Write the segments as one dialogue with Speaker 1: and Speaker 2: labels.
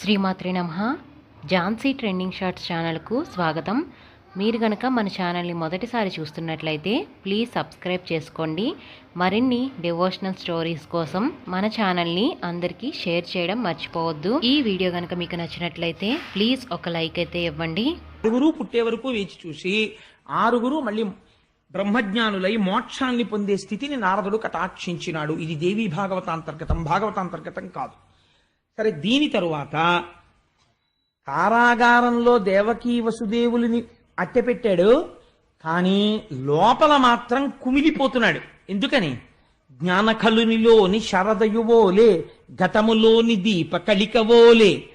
Speaker 1: శ్రీమాత్రి నమ. Jhansi trending shorts ఛానల్కు స్వాగతం. మీరు గనక మన ఛానల్ని మొదటిసారి చూస్తున్నట్లయితే ప్లీజ్ సబ్స్క్రైబ్ చేసుకోండి. మరిన్ని డివోషనల్ స్టోరీస్ కోసం మన ఛానల్ని అందరికీ షేర్ చేయడం మర్చిపోవద్దు. ఈ వీడియో కనుక మీకు నచ్చినట్లయితే ప్లీజ్ ఒక లైక్ అయితే ఇవ్వండి.
Speaker 2: ఆరుగురు పుట్టే వరకు వేచి చూసి ఆరుగురు మళ్ళీ బ్రహ్మజ్ఞానులై మోక్షాన్ని పొందే స్థితిని నారదుడు కటాక్షించినాడు. ఇది దేవీ భాగవతాంతర్గతం. భాగవతాంతర్గతం కాదు. సరే దీని తరువాత కారాగారంలో దేవకీ వసుదేవులని అట్టెపెట్టాడు కానీ లోపల మాత్రం కుమిలిపోతున్నాడు. ఎందుకని? జ్ఞానకలునిలోని శరదయువోలే గతములోని దీప కళికవోలే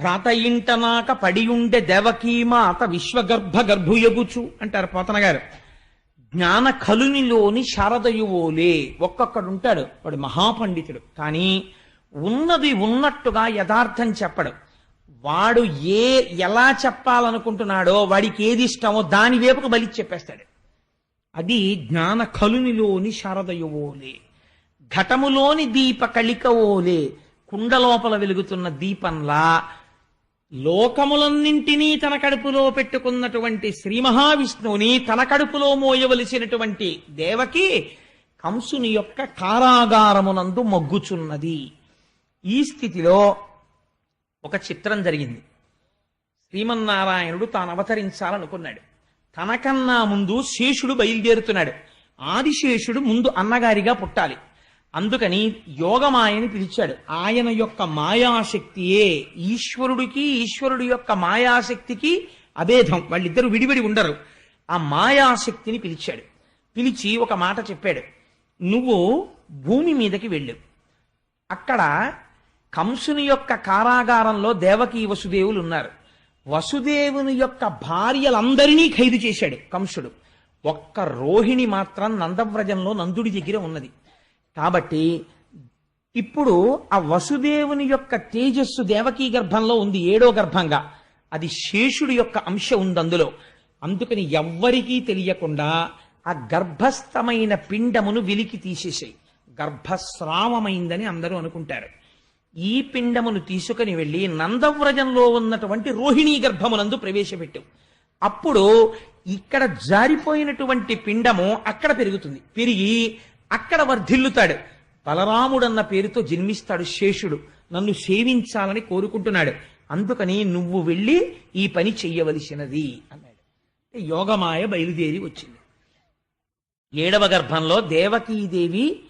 Speaker 2: భ్రాత ఇంటనాక దేవకీ దేవకీమాత విశ్వగర్భ గర్భుయగుచు అంటారు పోతన గారు జ్ఞాన కలునిలోని శారదయువోలే ఒక్కొక్కడు ఉంటాడు వాడు మహాపండితుడు. కానీ ఉన్నది ఉన్నట్టుగా యథార్థం చెప్పడు. వాడు ఏ ఎలా చెప్పాలనుకుంటున్నాడో వాడికి ఏది ఇష్టమో దాని వైపుకు బలి చెప్పేస్తాడు. అది జ్ఞాన కలునిలోని శారదయువోలే ఘటములోని దీప కళికవోలే కుండలోపల వెలుగుతున్న దీపంలా లోకములన్నింటినీ తన కడుపులో పెట్టుకున్నటువంటి శ్రీ మహావిష్ణువుని తన కడుపులో మోయవలసినటువంటి దేవకి కంసుని యొక్క కారాగారమునందు మొగ్గుచున్నది. ఈ స్థితిలో ఒక చిత్రం జరిగింది. శ్రీమన్నారాయణుడు తాను అవతరించాలనుకున్నాడు. తనకన్నా ముందు శేషుడు బయలుదేరుతున్నాడు. ఆదిశేషుడు ముందు అన్నగారిగా పుట్టాలి. అందుకని యోగమాయని పిలిచాడు. ఆయన యొక్క మాయాశక్తియే ఈశ్వరుడికి ఈశ్వరుడి యొక్క మాయాశక్తికి అభేదం. వాళ్ళిద్దరూ విడివిడి ఉండరు. ఆ మాయాశక్తిని పిలిచాడు. పిలిచి ఒక మాట చెప్పాడు. నువ్వు భూమి మీదకి వెళ్ళు. అక్కడ కంసుని యొక్క కారాగారంలో దేవకీ వసుదేవులు ఉన్నారు. వసుదేవుని యొక్క భార్యలందరినీ ఖైదు చేశాడు కంసుడు. ఒక్క రోహిణి మాత్రం నందవ్రజంలో నందుడి దగ్గర ఉన్నది. కాబట్టి ఇప్పుడు ఆ వసుదేవుని యొక్క తేజస్సు దేవకీ గర్భంలో ఉంది ఏడో గర్భంగా. అది శేషుడి యొక్క అంశ ఉంది అందులో. అందుకని ఎవ్వరికీ తెలియకుండా ఆ గర్భస్థమైన పిండమును వెలికి తీసేసాయి. గర్భస్రావమైందని అందరూ అనుకుంటారు. ఈ పిండమును తీసుకుని వెళ్ళి నందవ్రజంలో ఉన్నటువంటి రోహిణీ గర్భమునందు ప్రవేశపెట్టు అప్పుడు ఇక్కడ జారిపోయినటువంటి పిండము అక్కడ పెరుగుతుంది. పెరిగి అక్కడ వర్ధిల్లుతాడు. బలరాముడన్న పేరుతో జన్మిస్తాడు శేషుడు. నన్ను సేవించాలని కోరుకుంటున్నాడు. అందుకని నువ్వు వెళ్ళి ఈ పని చెయ్యవలసినది అన్నాడు. యోగమాయ బయలుదేరి వచ్చింది. ఏడవ గర్భంలో దేవకీదేవి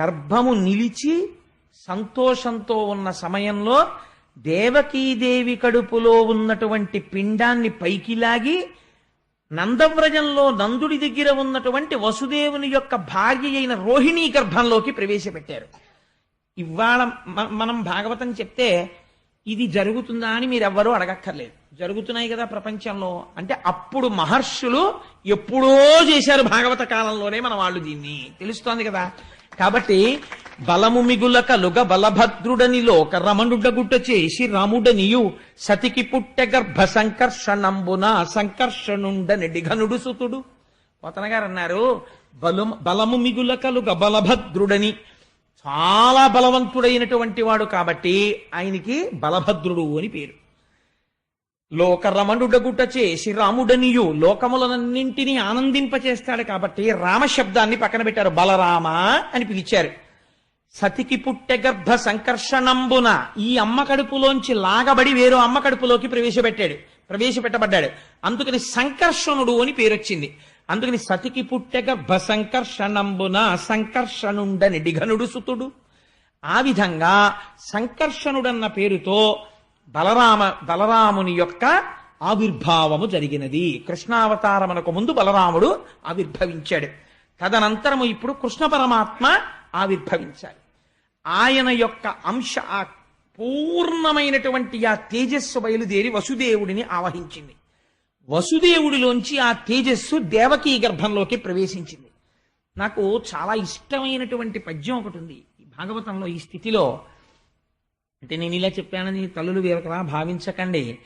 Speaker 2: గర్భము నిలిచి సంతోషంతో ఉన్న సమయంలో దేవకీదేవి కడుపులో ఉన్నటువంటి పిండాన్ని పైకి లాగి నందవ్రజంలో నందుడి దగ్గర ఉన్నటువంటి వసుదేవుని యొక్క భార్య అయిన రోహిణీ గర్భంలోకి ప్రవేశపెట్టారు. ఇవాళ మనం భాగవతం చెప్తే ఇది జరుగుతుందా అని మీరు ఎవ్వరూ అడగక్కర్లేదు. జరుగుతున్నాయి కదా ప్రపంచంలో. అంటే అప్పుడు మహర్షులు ఎప్పుడో చేశారు భాగవత కాలంలోనే మన వాళ్ళు దీన్ని. తెలుస్తోంది కదా. కాబట్టి బలము మిగుల కలుగ బలభద్రుడని లోక రమణుడగుట చేసి రాముడనియు సతికి పుట్టె గర్భ సంకర్షణంబున సంకర్షణుండని డిఘనుడు సుతుడు. పోతనగారు అన్నారు బలు బలము మిగుల కలుగ బలభద్రుడని. చాలా బలవంతుడైనటువంటి వాడు కాబట్టి ఆయనకి బలభద్రుడు అని పేరు. లోకరమణుడగుట చేసి రాముడనియు లోకములనన్నింటినీ ఆనందింపచేస్తాడు కాబట్టి రామశబ్దాన్ని పక్కన పెట్టారు బలరామ అని పిలిచారు. సతికి పుట్టె గర్భ సంకర్షణంబున ఈ అమ్మ కడుపులోంచి లాగబడి వేరో అమ్మ కడుపులోకి ప్రవేశపెట్టాడు. ప్రవేశపెట్టబడ్డాడు. అందుకని సంకర్షణుడు అని పేరొచ్చింది. అందుకని సతికి పుట్టె గర్భ సంకర్షణంబున సంకర్షణుండని డిఘనుడు సుతుడు. ఆ విధంగా సంకర్షణుడన్న పేరుతో బలరామ బలరాముని యొక్క ఆవిర్భావము జరిగినది. కృష్ణావతారమునకు ముందు బలరాముడు ఆవిర్భవించాడు. తదనంతరము ఇప్పుడు కృష్ణ పరమాత్మ ఆవిర్భవించాలి. ఆయన యొక్క అంశ ఆ పూర్ణమైనటువంటి ఆ తేజస్సు బయలుదేరి వసుదేవుడిని ఆవహించింది. వసుదేవుడిలోంచి ఆ తేజస్సు దేవకీ గర్భంలోకి ప్రవేశించింది. నాకు చాలా ఇష్టమైనటువంటి పద్యం ఒకటి ఉంది. ఈ భాగవతంలో ఈ స్థితిలో అంటే నేను ఇలా చెప్పానని తల్లులు వేరకలా భావించకండి.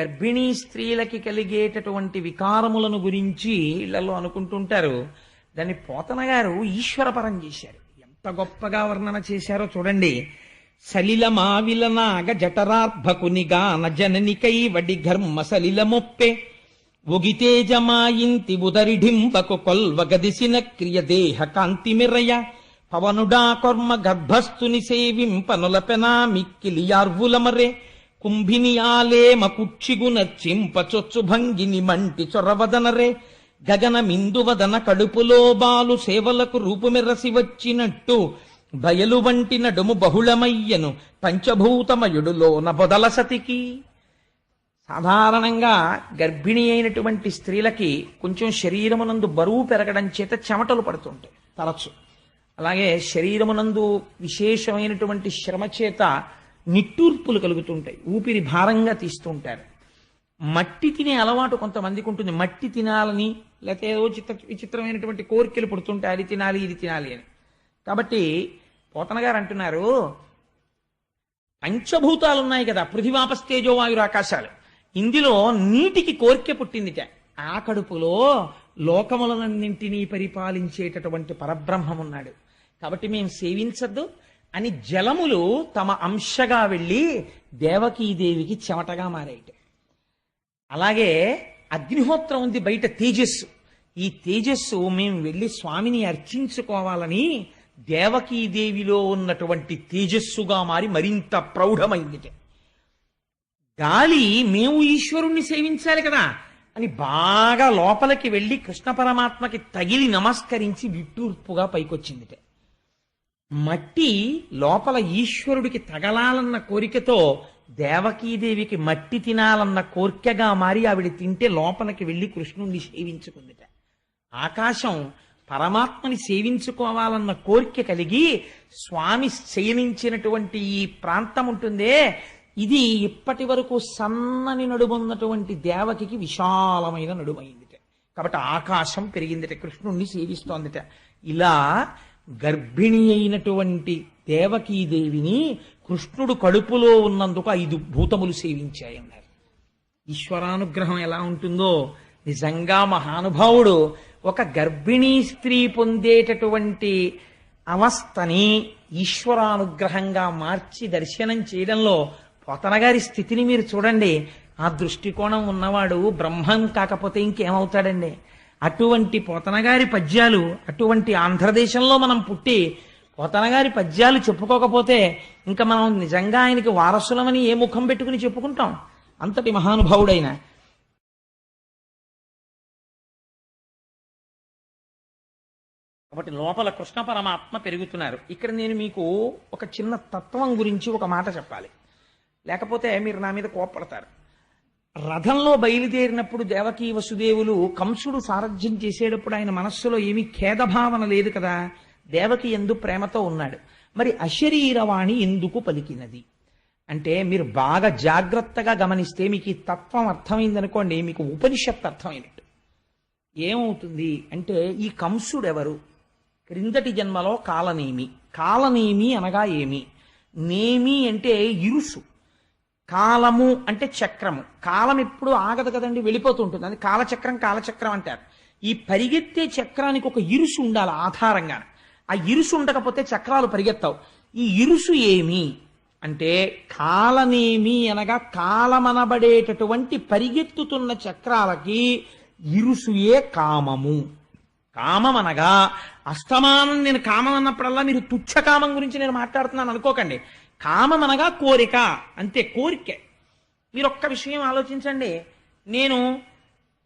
Speaker 2: గర్భిణీ స్త్రీలకి కలిగేటటువంటి వికారములను గురించి ఇళ్ళలో అనుకుంటుంటారు. దాన్ని పోతన గారు ఈశ్వరపరం చేశారు. ఎంత గొప్పగా వర్ణన చేశారో చూడండి. సలిల మావిల నాగ జఠరార్భకునిగాన జననికై వడి ఘర్మ సలిల మొప్పే ఒగితేజమాయింతి ఉదరిఢింబకు కొల్వగదిసిన క్రియ దేహ కాంతి మిరయ పవనుడా కొర్మ గర్భస్థుని సేవింపనులపెనా మిక్కిలియార్వులమరే కుంభిని ఆలేమ కుక్షిగునర్చింపచొచ్చు భంగిని మంటి చొరవదనరే. గగనమిందువదన కడుపులో బాలు సేవలకు రూపుమెరసి వచ్చినట్టు బయలు వంటి నడుము బహుళమయ్యను పంచభూతమయుడులోన బొదల సతికి. సాధారణంగా గర్భిణి అయినటువంటి స్త్రీలకి కొంచెం శరీరమునందు బరువు పెరగడం చేత చెమటలు పడుతుంటాయి తరచు. అలాగే శరీరమునందు విశేషమైనటువంటి శ్రమ చేత నిట్టూర్పులు కలుగుతుంటాయి ఊపిరి భారంగా తీస్తుంటారు. మట్టి తినే అలవాటు కొంతమందికి ఉంటుంది. మట్టి తినాలని లేకపోతే ఏదో చిత్ర విచిత్రమైనటువంటి కోరికలు పుడుతుంటాయి. అది తినాలి ఇది తినాలి అని. కాబట్టి పోతన గారు అంటున్నారు పంచభూతాలు ఉన్నాయి కదా పృథివాపస్తేజో వాయురు ఆకాశాలు. ఇందులో నీటికి కోరిక పుట్టిందిట. ఆ కడుపులో లోకములనన్నింటినీ పరిపాలించేటటువంటి పరబ్రహ్మం ఉన్నాడు. కాబట్టి మేము సేవించద్దు. అని జలములు తమ అంశగా వెళ్ళి దేవకీదేవికి చెమటగా మారాయిట. అలాగే అగ్నిహోత్రం ఉంది బయట తేజస్సు. ఈ తేజస్సు మేము వెళ్ళి స్వామిని అర్చించుకోవాలని దేవకీదేవిలో ఉన్నటువంటి తేజస్సుగా మారి మరింత ప్రౌఢమైంది. గాలి మేము ఈశ్వరుణ్ణి సేవించాలి కదా అని బాగా లోపలికి వెళ్ళి కృష్ణ పరమాత్మకి తగిలి నమస్కరించి విట్టూర్పుగా పైకొచ్చింది మట్టి లోపల ఈశ్వరుడికి తగలాలన్న కోరికతో దేవకీదేవికి మట్టి తినాలన్న కోరికగా మారి ఆవిడ తింటే లోపలికి వెళ్ళి కృష్ణుణ్ణి సేవించుకుందిట. ఆకాశం పరమాత్మని సేవించుకోవాలన్న కోరిక కలిగి స్వామి శయనించినటువంటి ఈ ప్రాంతం ఉంటుందే ఇది ఇప్పటి వరకు సన్నని నడుమున్నటువంటి దేవకికి విశాలమైన నడుమైందిట. కాబట్టి ఆకాశం పెరిగిందిట కృష్ణుణ్ణి సేవిస్తోందిట. ఇలా గర్భిణి అయినటువంటి దేవకీదేవిని కృష్ణుడు కడుపులో ఉన్నందుకు ఐదు భూతములు సేవించాయన్నారు ఈశ్వరానుగ్రహం ఎలా ఉంటుందో నిజంగా మహానుభావుడు ఒక గర్భిణీ స్త్రీ పొందేటటువంటి అవస్థని ఈశ్వరానుగ్రహంగా మార్చి దర్శనం చేయడంలో పోతనగారి స్థితిని మీరు చూడండి. ఆ దృష్టికోణం ఉన్నవాడు బ్రహ్మం కాకపోతే ఇంకేమవుతాడండి? అటువంటి పోతనగారి పద్యాలు అటువంటి ఆంధ్రదేశంలో మనం పుట్టి పోతనగారి పద్యాలు చెప్పుకోకపోతే ఇంకా మనం నిజంగా ఆయనకి వారసులమని ఏ ముఖం పెట్టుకుని చెప్పుకుంటాం? అంతటి మహానుభావుడైన కాబట్టి లోపల కృష్ణ పరమాత్మ పెరుగుతున్నారు. ఇక్కడ నేను మీకు ఒక చిన్న తత్వం గురించి ఒక మాట చెప్పాలి. లేకపోతే మీరు నా మీద కోప్పడతారు. రథంలో బయలుదేరినప్పుడు దేవకీ వసుదేవులు కంసుడు సారథ్యం చేసేటప్పుడు ఆయన మనస్సులో ఏమీ ఖేదభావన లేదు కదా? దేవకి ఎందు ప్రేమతో ఉన్నాడు. మరి అశరీరవాణి ఎందుకు పలికినది. అంటే మీరు బాగా జాగ్రత్తగా గమనిస్తే మీకు ఈ తత్వం అర్థమైందనుకోండి మీకు ఉపనిషత్తు అర్థమైనట్టు. ఏమవుతుంది అంటే ఈ కంసుడెవరు? క్రిందటి జన్మలో కాలనేమి. కాలనేమి అనగా ఏమి? నేమి అంటే ఇరుసు. కాలము అంటే చక్రము. కాలం ఎప్పుడు ఆగదు కదండి వెళ్ళిపోతూ ఉంటుంది అది కాలచక్రం కాలచక్రం అంటారు. ఈ పరిగెత్తే చక్రానికి ఒక ఇరుసు ఉండాలి ఆధారంగా ఆ ఇరుసు ఉండకపోతే చక్రాలు పరిగెత్తావు. ఈ ఇరుసు ఏమి? అంటే కాలనేమి అనగా కాలమనబడేటటువంటి పరిగెత్తుతున్న చక్రాలకి ఇరుసుయే కామము. కామం అనగా అస్తమానం నేను కామం అన్నప్పుడల్లా మీరు తుచ్చ కామం గురించి నేను మాట్లాడుతున్నాను అనుకోకండి. కామం అనగా కోరిక అంతే కోరిక. మీరు ఒక్క విషయం ఆలోచించండి. నేను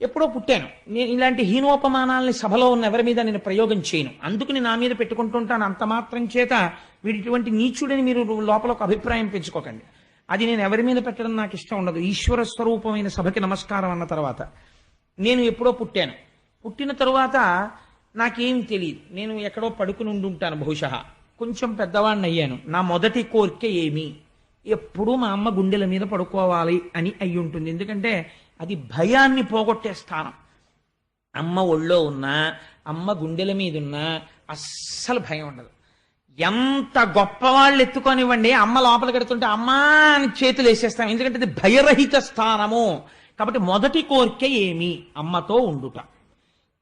Speaker 2: ఎప్పుడో పుట్టాను. నేను ఇలాంటి హీనోపమానాల్ని సభలో ఉన్న ఎవరి మీద నేను ప్రయోగం చేయను. అందుకని నా మీద పెట్టుకుంటుంటాను అంత మాత్రం చేత వీడిటువంటి నీచుడని మీరు లోపల ఒక అభిప్రాయం పెంచుకోకండి. అది నేను ఎవరి మీద పెట్టడం నాకు ఇష్టం ఉండదు. ఈశ్వర స్వరూపమైన సభకి నమస్కారం అన్న తర్వాత. నేను ఎప్పుడో పుట్టాను. పుట్టిన తరువాత నాకేం తెలియదు నేను ఎక్కడో పడుకుని ఉండుంటాను బహుశా. కొంచెం పెద్దవాడిని అయ్యాను నా మొదటి కోరిక ఏమి? ఎప్పుడూ మా అమ్మ గుండెల మీద పడుకోవాలి అని అయి ఉంటుంది ఎందుకంటే అది భయాన్ని పోగొట్టే స్థానం. అమ్మ ఒళ్ళో ఉన్నా అమ్మ గుండెల మీద ఉన్నా అస్సలు భయం ఉండదు. ఎంత గొప్పవాళ్ళు ఎత్తుకొనివ్వండి అమ్మ లోపల కడుతుంటే అమ్మా అని చేతులు వేసేస్తాం. ఎందుకంటే అది భయరహిత స్థానము. కాబట్టి మొదటి కోరిక ఏమి? అమ్మతో ఉండుట.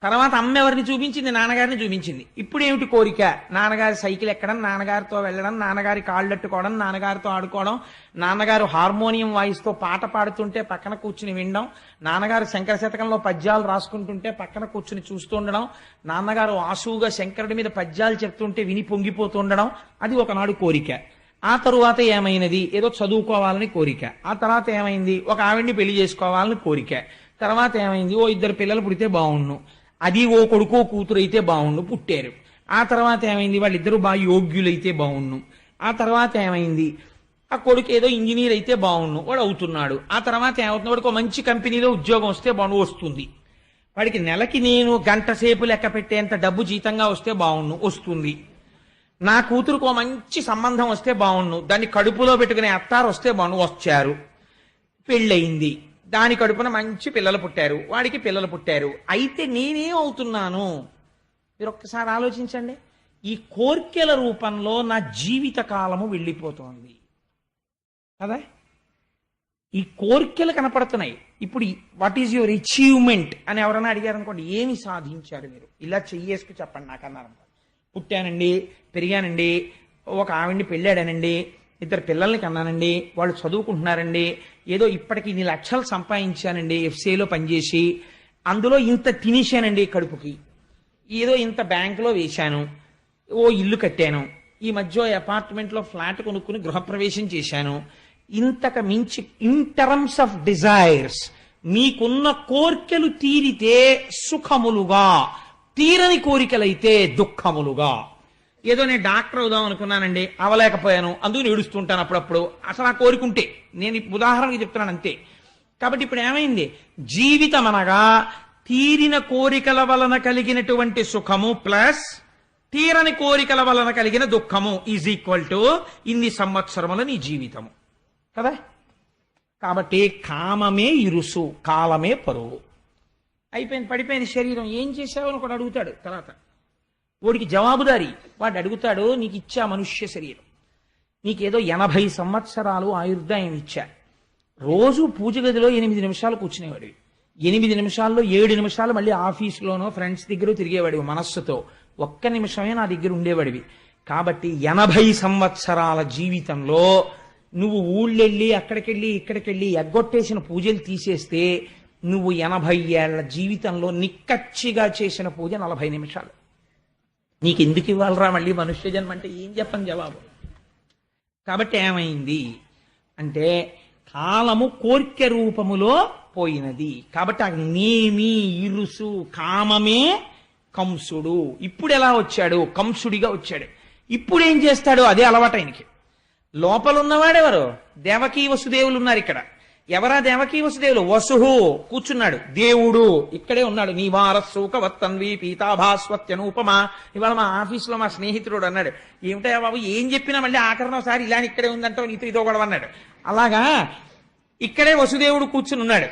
Speaker 2: తర్వాత అమ్మ ఎవరిని చూపించింది? నాన్నగారిని చూపించింది. ఇప్పుడు ఏమిటి కోరిక? నాన్నగారి సైకిల్ ఎక్కడం నాన్నగారితో వెళ్ళడం నాన్నగారి కాళ్ళట్టుకోవడం నాన్నగారితో ఆడుకోవడం నాన్నగారు హార్మోనియం వాయిస్తో పాట పాడుతుంటే పక్కన కూర్చుని వినడం నాన్నగారు శంకర శతకంలో పద్యాలు రాసుకుంటుంటే పక్కన కూర్చుని చూస్తూ ఉండడం నాన్నగారు ఆసువుగా శంకరుడి మీద పద్యాలు చెప్తుంటే విని పొంగిపోతుండడం అది ఒకనాడు కోరిక. ఆ తరువాత ఏమైనది? ఏదో చదువుకోవాలని కోరిక. ఆ తర్వాత ఏమైంది? ఒక ఆవిడ్ని పెళ్ళి చేసుకోవాలని కోరిక. తర్వాత ఏమైంది? ఓ ఇద్దరు పిల్లలు పుడితే బాగుండు. అది ఓ కొడుకో కూతురు అయితే బాగుండు పుట్టారు. ఆ తర్వాత ఏమైంది? వాళ్ళిద్దరూ బాగా యోగ్యులైతే బాగుండు ఆ తర్వాత ఏమైంది? ఆ కొడుకు ఏదో ఇంజనీర్ అయితే బాగుండు వాడు అవుతున్నాడు. ఆ తర్వాత ఏమవుతుంది? వాడికి ఒక మంచి కంపెనీలో ఉద్యోగం వస్తే బాగుండు వస్తుంది. వాడికి నెలకి నేను గంట సేపు లెక్క పెట్టేంత డబ్బు జీతంగా వస్తే బాగుండు వస్తుంది. నా కూతురుకు ఒక మంచి సంబంధం వస్తే బాగుండు దాన్ని కడుపులో పెట్టుకునే అత్తారు వస్తే బాగుండు వచ్చారు. పెళ్ళయింది. దాని కడుపున మంచి పిల్లలు పుట్టారు వాడికి పిల్లలు పుట్టారు. అయితే నేనేం అవుతున్నాను? మీరు ఒక్కసారి ఆలోచించండి. ఈ కోర్కెల రూపంలో నా జీవిత కాలము వెళ్ళిపోతోంది. కదా? ఈ కోర్కెలు కనపడుతున్నాయి. ఇప్పుడు వాట్ ఈజ్ యువర్ అచీవ్మెంట్ అని ఎవరైనా అడిగారు అనుకోండి ఏమి సాధించారు మీరు? ఇలా చెయ్యేసుకు చెప్పండి నాకు అన్నారు పుట్టానండి పెరిగానండి ఒక ఆవిడ్ని పెళ్ళాడానండి ఇద్దరు పిల్లల్ని కన్నానండి వాళ్ళు చదువుకుంటున్నారండి ఏదో ఇప్పటికి ఇన్ని లక్షలు సంపాదించానండి ఎఫ్సీఐలో పనిచేసి అందులో ఇంత తినేశానండి కడుపుకి. ఏదో ఇంత బ్యాంకులో వేశాను ఓ ఇల్లు కట్టాను ఈ మధ్య అపార్ట్మెంట్లో ఫ్లాట్ కొనుక్కుని గృహప్రవేశం చేశాను. ఇంతకు మించి ఇన్ టర్మ్స్ ఆఫ్ డిజైర్స్ మీకున్న కోర్కెలు తీరితే సుఖములుగా తీరని కోరికలైతే దుఃఖములుగా. ఏదో నేను డాక్టర్ అవుదాం అనుకున్నానండి అవలేకపోయాను అందుకు ఏడుస్తుంటాను అప్పుడప్పుడు. అసలు ఆ కోరికుంటే నేను ఉదాహరణకి చెప్తున్నాను అంతే. కాబట్టి ఇప్పుడు ఏమైంది? జీవితం అనగా తీరిన కోరికల వలన కలిగినటువంటి సుఖము ప్లస్ తీరని కోరికల వలన కలిగిన దుఃఖము ఈజ్ ఈక్వల్ టు ఇన్ని సంవత్సరముల నీ జీవితము. కదా? కాబట్టి కామమే ఇరుసు కాలమే పరువు. అయిపోయింది పడిపోయింది శరీరం. ఏం చేసావు అని కూడా అడుగుతాడు తర్వాత. వాడికి జవాబుదారి. వాడు అడుగుతాడు నీకు ఇచ్చా మనుష్య శరీరం. నీకేదో ఎనభై సంవత్సరాలు ఆయుర్దాయం ఇచ్చా. రోజు పూజ గదిలో ఎనిమిది నిమిషాలు కూర్చునేవాడివి ఎనిమిది నిమిషాల్లో ఏడు నిమిషాలు మళ్ళీ ఆఫీసులోనో ఫ్రెండ్స్ దగ్గర తిరిగేవాడివి మనస్సుతో. ఒక్క నిమిషమే నా దగ్గర ఉండేవాడివి. కాబట్టి ఎనభై సంవత్సరాల జీవితంలో నువ్వు ఊళ్ళెళ్ళి అక్కడికెళ్ళి ఇక్కడికెళ్ళి ఎగ్గొట్టేసిన పూజలు తీసేస్తే నువ్వు ఎనభై ఏళ్ళ జీవితంలో నిక్కచ్చిగా చేసిన పూజ నలభై నిమిషాలు. నీకు ఎందుకు ఇవ్వాలరా మళ్ళీ మనుష్య జన్మ అంటే ఏం చెప్పని జవాబు? కాబట్టి ఏమైంది? అంటే కాలము కోర్కె రూపములో పోయినది. కాబట్టి ఆ నేమి ఇరుసు కామమే కంసుడు. ఇప్పుడు ఎలా వచ్చాడు? కంసుడిగా వచ్చాడు. ఇప్పుడు ఏం చేస్తాడు అదే అలవాటు ఆయనకి లోపల ఉన్నవాడెవరు దేవకీ వసుదేవులు ఉన్నారు ఇక్కడ. ఎవరా దేవకీ వసుదేవులు? వసుహు కూర్చున్నాడు. దేవుడు ఇక్కడే ఉన్నాడు. నీ వారస్సూక వత్తన్వి పీతాభాస్వత్యనూపమా. ఇవాళ మా ఆఫీసులో మా స్నేహితుడు అన్నాడు. ఏమిటయ్యా బాబు ఏం చెప్పినా మళ్ళీ ఆఖరణ ఒకసారి ఇలా ఇక్కడే ఉందంటావు నీతో ఇదో గొడవ అన్నాడు. అలాగా ఇక్కడే వసుదేవుడు కూర్చుని ఉన్నాడు.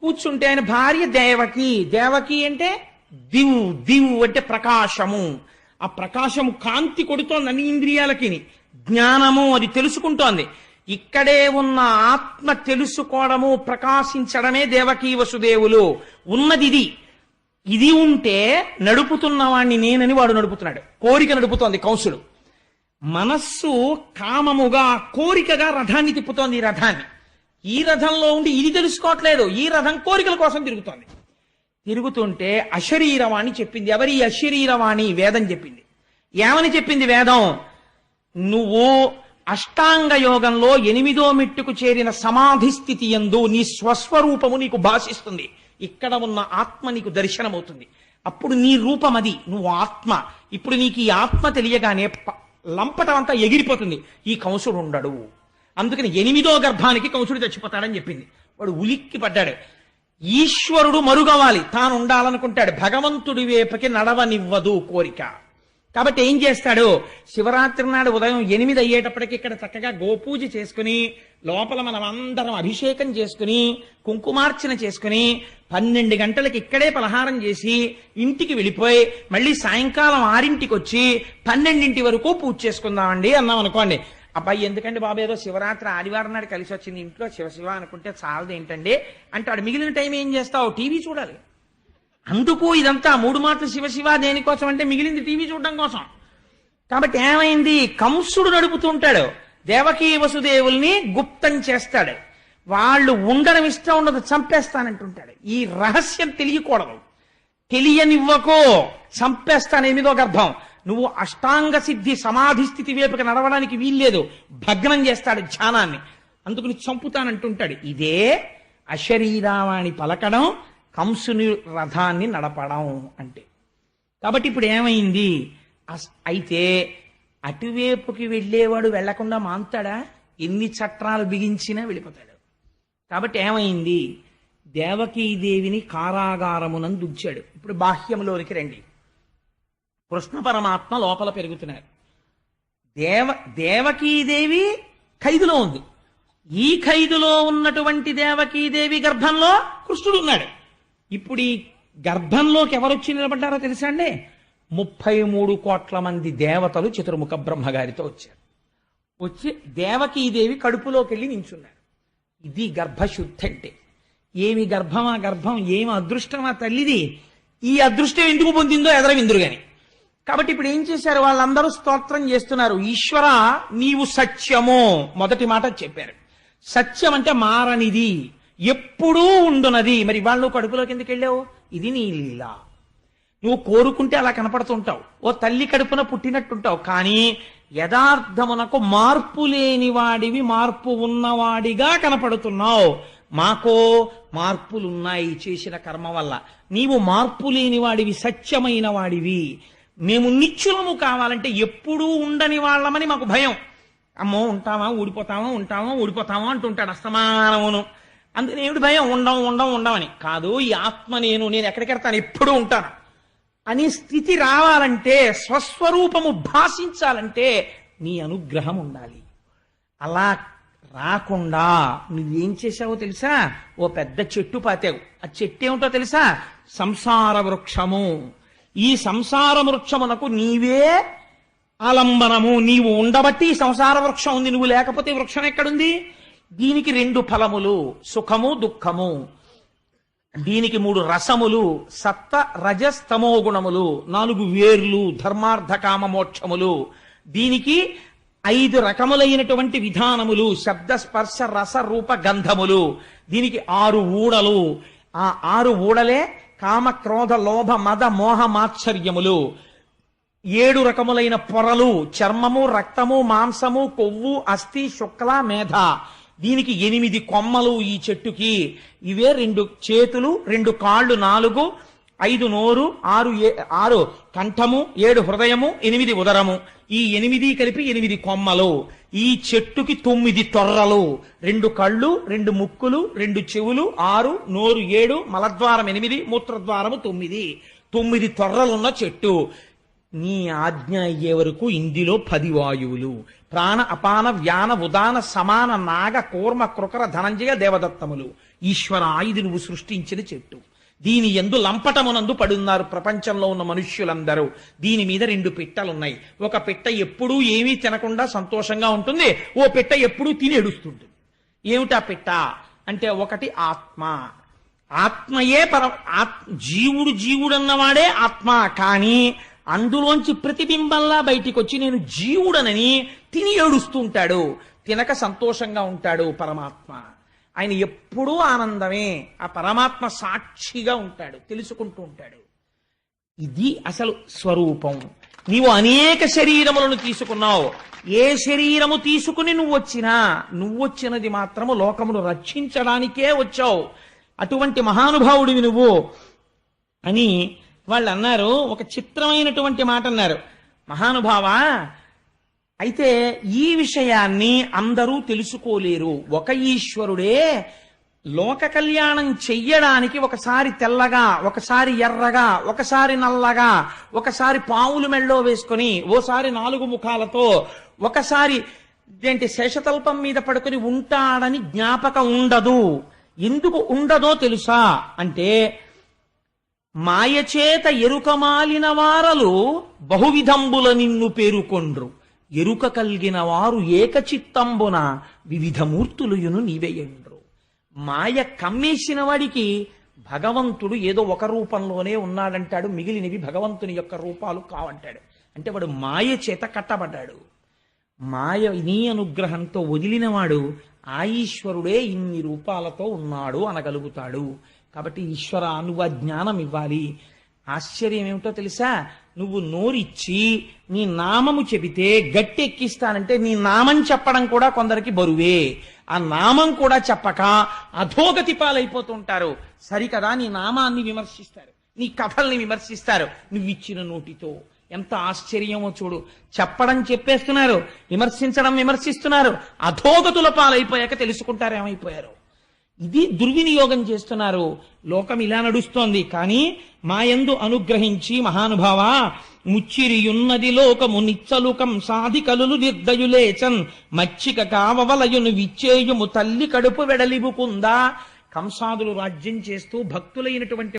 Speaker 2: కూర్చుంటే ఆయన భార్య దేవకి. దేవకి అంటే దివు దివు అంటే ప్రకాశము. ఆ ప్రకాశము కాంతి కొడుతోంది అన్ని ఇంద్రియాలకి జ్ఞానము అది తెలుసుకుంటోంది. ఇక్కడే ఉన్న ఆత్మ తెలుసుకోవడము ప్రకాశించడమే దేవకీ వసుదేవులు. ఉన్నది ఇది ఇది ఉంటే నడుపుతున్న వాణ్ణి నేనని వాడు నడుపుతున్నాడు. కోరిక నడుపుతోంది కంసుడు మనస్సు కామముగా కోరికగా రథాన్ని తిప్పుతోంది ఈ రథాన్ని. ఈ రథంలో ఉండి ఇది తెలుసుకోవట్లేదు. ఈ రథం కోరికల కోసం తిరుగుతోంది. తిరుగుతుంటే అశరీరవాణి చెప్పింది. ఎవరి అశరీరవాణి? వేదం చెప్పింది. ఏమని చెప్పింది వేదం? నువ్వు అష్టాంగ యోగంలో ఎనిమిదో మెట్టుకు చేరిన సమాధి స్థితి ఎందు నీ స్వస్వరూపము నీకు భాషిస్తుంది. ఇక్కడ ఉన్న ఆత్మ నీకు దర్శనమవుతుంది. అప్పుడు నీ రూపం అది నువ్వు ఆత్మ. ఇప్పుడు నీకు ఈ ఆత్మ తెలియగానే ప- లంపటం అంతా ఎగిరిపోతుంది. ఈ కంసుడు ఉండడు. అందుకని ఎనిమిదో గర్భానికి కంసుడు చచ్చిపోతాడని చెప్పింది. వాడు ఉలిక్కి పడ్డాడు. ఈశ్వరుడు మరుగవాలి. తాను ఉండాలనుకుంటాడు భగవంతుడి వేపకి నడవనివ్వదు కోరిక. కాబట్టి ఏం చేస్తాడు? శివరాత్రి నాడు ఉదయం ఎనిమిది అయ్యేటప్పటికి ఇక్కడ చక్కగా గోపూజ చేసుకుని లోపల మనం అందరం అభిషేకం చేసుకుని కుంకుమార్చన చేసుకుని పన్నెండు గంటలకి ఇక్కడే పలహారం చేసి ఇంటికి వెళ్ళిపోయి మళ్ళీ సాయంకాలం ఆరింటికి వచ్చి పన్నెండింటి వరకు పూజ చేసుకుందామండి అన్నాం అనుకోండి. అబ్బాయి ఎందుకండి బాబు ఏదో శివరాత్రి ఆదివారం నాడు కలిసి వచ్చింది ఇంట్లో శివ శివ అనుకుంటే చాలదు ఏంటండి అంటాడు మిగిలిన టైం ఏం చేస్తావు? టీవీ చూడాలి. అందుకు ఇదంతా మూడు మాటలు శివ దేనికోసం అంటే మిగిలింది టీవీ చూడడం కోసం. కాబట్టి ఏమైంది? కంసుడు నడుపుతూ ఉంటాడు. దేవకీ వసుదేవుల్ని గుప్తం చేస్తాడు. వాళ్ళు ఉండడం ఇష్టం ఉండదు చంపేస్తానంటుంటాడు. ఈ రహస్యం తెలియకూడదు. తెలియనివ్వకో. చంపేస్తాను ఎనిమిదో గర్భం నువ్వు అష్టాంగ సిద్ధి సమాధి స్థితి వైపుకి నడవడానికి వీల్లేదు. భగ్నం చేస్తాడు ధ్యానాన్ని. అందుకుని చంపుతానంటుంటాడు. ఇదే అశరీరావాణి పలకడం కంసుని రథాన్ని నడపడం అంటే. కాబట్టి ఇప్పుడు ఏమైంది? అస్- అయితే అటువైపుకి వెళ్ళేవాడు వెళ్ళకుండా మాంతాడా? ఎన్ని చట్రాలు బిగించినా వెళ్ళిపోతాడు. కాబట్టి ఏమైంది? దేవకీదేవిని కారాగారమునందు ఉంచాడు. ఇప్పుడు బాహ్యంలోనికి రండి. కృష్ణ పరమాత్మ లోపల పెరుగుతున్నారు. దేవ దేవకీదేవి ఖైదులో ఉంది. ఈ ఖైదులో ఉన్నటువంటి దేవకీదేవి గర్భంలో కృష్ణుడు ఉన్నాడు. ఇప్పుడు ఈ గర్భంలోకి ఎవరొచ్చి నిలబడ్డారో తెలుసా అండి? ముప్పై మూడు కోట్ల మంది దేవతలు చతుర్ముఖ బ్రహ్మగారితో వచ్చారు. వచ్చి దేవకీదేవి కడుపులోకి వెళ్ళి నించున్నారు. ఇది గర్భశుద్ధి అంటే ఏమి గర్భమా గర్భం ఏమి అదృష్టమా తల్లిది? ఈ అదృష్టం ఎందుకు పొందిందో ఎదర విందురు గాని కాబట్టి ఇప్పుడు ఏం చేశారు? వాళ్ళందరూ స్తోత్రం చేస్తున్నారు. ఈశ్వర నీవు సత్యము. మొదటి మాట చెప్పారు. సత్యం అంటే మారనిది. ఎప్పుడూ ఉండునది. మరి ఇవాళ నువ్వు కడుపులోకి ఎందుకు వెళ్ళావు? ఇది నీ లీల. నువ్వు కోరుకుంటే అలా కనపడుతుంటావు. ఓ తల్లి కడుపున పుట్టినట్టుంటావు. కానీ యథార్థమునకు మార్పు లేని వాడివి మార్పు ఉన్నవాడిగా కనపడుతున్నావు. మాకో మార్పులున్నాయి చేసిన కర్మ వల్ల. నీవు మార్పు లేని వాడివి సత్యమైన వాడివి. మేము నిత్యులము కావాలంటే ఎప్పుడూ ఉండని వాళ్ళమని మాకు భయం. అమ్మో ఉంటామా ఊడిపోతామా ఉంటామా ఊడిపోతామా అంటుంటాడు అస్తమానమును. అందుకని ఏమిటి భయం? ఉండం ఉండం ఉండమని. కాదు ఈ ఆత్మ నేను నేను ఎక్కడికెడతాను ఎప్పుడూ ఉంటాను. అనే స్థితి రావాలంటే స్వస్వరూపము భాషించాలంటే నీ అనుగ్రహం ఉండాలి. అలా రాకుండా నువ్వేం చేశావో తెలుసా? ఓ పెద్ద చెట్టు పాతావు. ఆ చెట్టు ఏమిటో తెలుసా? సంసార వృక్షము. ఈ సంసార వృక్షమునకు నీవే ఆలంబనము. నీవు ఉండబట్టి ఈ సంసార వృక్షం ఉంది. నువ్వు లేకపోతే వృక్షం ఎక్కడుంది? దీనికి రెండు ఫలములు సుఖము దుఃఖము. దీనికి మూడు రసములు సత్త రజస్తమో గుణములు నాలుగు వేర్లు ధర్మార్థ కామ మోక్షములు దీనికి ఐదు రకములైనటువంటి విధానములు శబ్ద స్పర్శ రస రూప గంధములు. దీనికి ఆరు ఊడలు. ఆ ఆరు ఊడలే కామ క్రోధ లోభ మద మోహ మాత్సర్యములు. ఏడు రకములైన పొరలు చర్మము రక్తము మాంసము కొవ్వు అస్థి శుక్ల మేధ. దీనికి ఎనిమిది కొమ్మలు ఈ చెట్టుకి. ఇవే రెండు చేతులు రెండు కాళ్ళు నాలుగు ఐదు నోరు ఆరు ఏ- ఆరు కంఠము ఏడు హృదయము ఎనిమిది ఉదరము. ఈ ఎనిమిది కలిపి ఎనిమిది కొమ్మలు. ఈ చెట్టుకి తొమ్మిది తొర్రలు. రెండు కళ్ళు రెండు ముక్కులు రెండు చెవులు ఆరు నోరు ఏడు మలద్వారం ఎనిమిది మూత్రద్వారము తొమ్మిది. తొమ్మిది తొర్రలున్న చెట్టు. నీ ఆజ్ఞ అయ్యే వరకు ఇందులో పది వాయువులు. ప్రాణ అపాన వ్యాన ఉదాన సమాన నాగ కూర్మ కృకర ధనంజయ దేవదత్తములు. ఈశ్వర ఇది నువ్వు సృష్టించిన చెట్టు. దీని ఎందు లంపటమునందు పడున్నారు ప్రపంచంలో ఉన్న మనుష్యులందరూ. దీని మీద రెండు పిట్టలున్నాయి. ఒక పిట్ట ఎప్పుడూ ఏమీ తినకుండా సంతోషంగా ఉంటుంది. ఓ పిట్ట ఎప్పుడూ తిని ఏడుస్తుంటుంది. ఏమిటా పిట్ట? అంటే ఒకటి ఆత్మ. ఆత్మయే పర ఆత్ జీవుడు జీవుడన్నవాడే ఆత్మ. కానీ అందులోంచి ప్రతిబింబంలా బయటికి వచ్చి నేను జీవుడనని తిని ఏడుస్తుంటాడు. తినక సంతోషంగా ఉంటాడు పరమాత్మ. ఆయన ఎప్పుడూ ఆనందమే. ఆ పరమాత్మ సాక్షిగా ఉంటాడు తెలుసుకుంటూ ఉంటాడు. ఇది అసలు స్వరూపం. నీవు అనేక శరీరములను తీసుకున్నావు. ఏ శరీరము తీసుకుని నువ్వు వచ్చినా నువ్వు వచ్చినది మాత్రము లోకమును రక్షించడానికే వచ్చావు. అటువంటి మహానుభావుడివి నువ్వు అని వాళ్ళు అన్నారు ఒక చిత్రమైనటువంటి మాట అన్నారు మహానుభావా అయితే ఈ విషయాన్ని అందరూ తెలుసుకోలేరు. ఒక ఈశ్వరుడే లోక కళ్యాణం చెయ్యడానికి ఒకసారి తెల్లగా ఒకసారి ఎర్రగా ఒకసారి నల్లగా ఒకసారి పావులు మెళ్ళో వేసుకొని ఓసారి నాలుగు ముఖాలతో ఒకసారి ఏంటి శేషతల్పం మీద పడుకొని ఉంటాడని జ్ఞాపకం ఉండదు. ఎందుకు ఉండదో తెలుసా? అంటే మాయచేత ఎరుకమాలిన వారలు బహువిధంబుల నిన్ను పేరుకొండ్రు. ఎరుక కలిగిన వారు ఏకచిత్తంబున వివిధ మూర్తులుయును నీవేయండ్రు మాయ కమ్మేసిన వాడికి భగవంతుడు ఏదో ఒక రూపంలోనే ఉన్నాడంటాడు. మిగిలినవి భగవంతుని యొక్క రూపాలు కావంటాడు. అంటే వాడు మాయ చేత కట్టబడ్డాడు. మాయ నీ అనుగ్రహంతో వదిలినవాడు ఆ ఈశ్వరుడే ఇన్ని రూపాలతో ఉన్నాడు అనగలుగుతాడు. కాబట్టి ఈశ్వర నువ్వు ఆ జ్ఞానం ఇవ్వాలి. ఆశ్చర్యం ఏమిటో తెలుసా? నువ్వు నోరిచ్చి నీ నామము చెబితే గట్టి ఎక్కిస్తానంటే నీ నామం చెప్పడం కూడా కొందరికి బరువే. ఆ నామం కూడా చెప్పక అధోగతి పాలైపోతుంటారు. సరికదా నీ నామాన్ని విమర్శిస్తారు. నీ కథల్ని విమర్శిస్తారు. నువ్వు ఇచ్చిన నోటితో. ఎంత ఆశ్చర్యమో చూడు. చెప్పడం చెప్పేస్తున్నారు. విమర్శించడం విమర్శిస్తున్నారు. అధోగతుల పాలైపోయాక తెలుసుకుంటారు ఏమైపోయారు ఇది దుర్వినియోగం చేస్తున్నారు. లోకం ఇలా నడుస్తోంది. కానీ మాయందు అనుగ్రహించి మహానుభావ ముచ్చిరియున్నది లోకము నిచ్చలుకం సాధి కలులు నిర్దయులేచన్. మచ్చిక కావవలయును విచ్చేయుము తల్లి కడుపు వెడలిబుకుందా. కంసాదులు రాజ్యం చేస్తూ భక్తులైనటువంటి